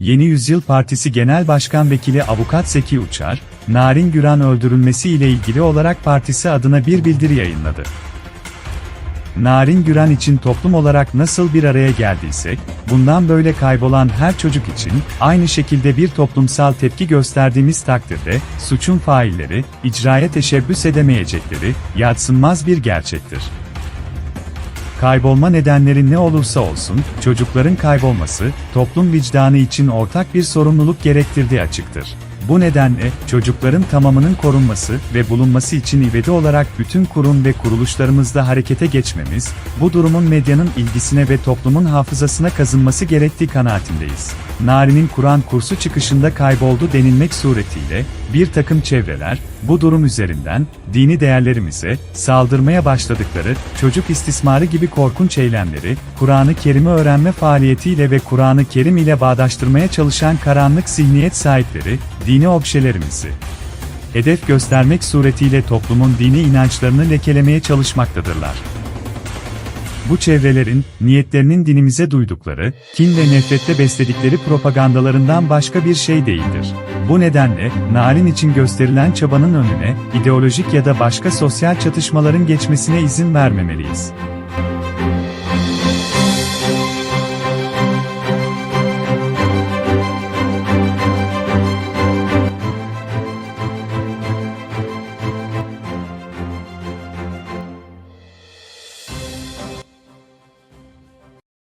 Yeni Yüzyıl Partisi Genel Başkan Vekili Avukat Zeki Uçar, Narin Güran öldürülmesi ile ilgili olarak partisi adına bir bildiri yayınladı. Narin Güran için toplum olarak nasıl bir araya geldiysek, bundan böyle kaybolan her çocuk için aynı şekilde bir toplumsal tepki gösterdiğimiz takdirde suçun failleri icraya teşebbüs edemeyecekleri yadsınmaz bir gerçektir. Kaybolma nedenleri ne olursa olsun, çocukların kaybolması, toplum vicdanı için ortak bir sorumluluk gerektirdiği açıktır. Bu nedenle, çocukların tamamının korunması ve bulunması için ivedi olarak bütün kurum ve kuruluşlarımızda harekete geçmemiz, bu durumun medyanın ilgisine ve toplumun hafızasına kazınması gerektiği kanaatindeyiz. Nari'nin Kur'an kursu çıkışında kayboldu denilmek suretiyle, bir takım çevreler, bu durum üzerinden, dini değerlerimize, saldırmaya başladıkları, çocuk istismarı gibi korkunç eylemleri, Kur'an-ı Kerim'i öğrenme faaliyetiyle ve Kur'an-ı Kerim ile bağdaştırmaya çalışan karanlık zihniyet sahipleri, dini objelerimizi hedef göstermek suretiyle toplumun dini inançlarını lekelemeye çalışmaktadırlar. Bu çevrelerin, niyetlerinin dinimize duydukları, kin ve nefrette besledikleri propagandalarından başka bir şey değildir. Bu nedenle, narin için gösterilen çabanın önüne, ideolojik ya da başka sosyal çatışmaların geçmesine izin vermemeliyiz.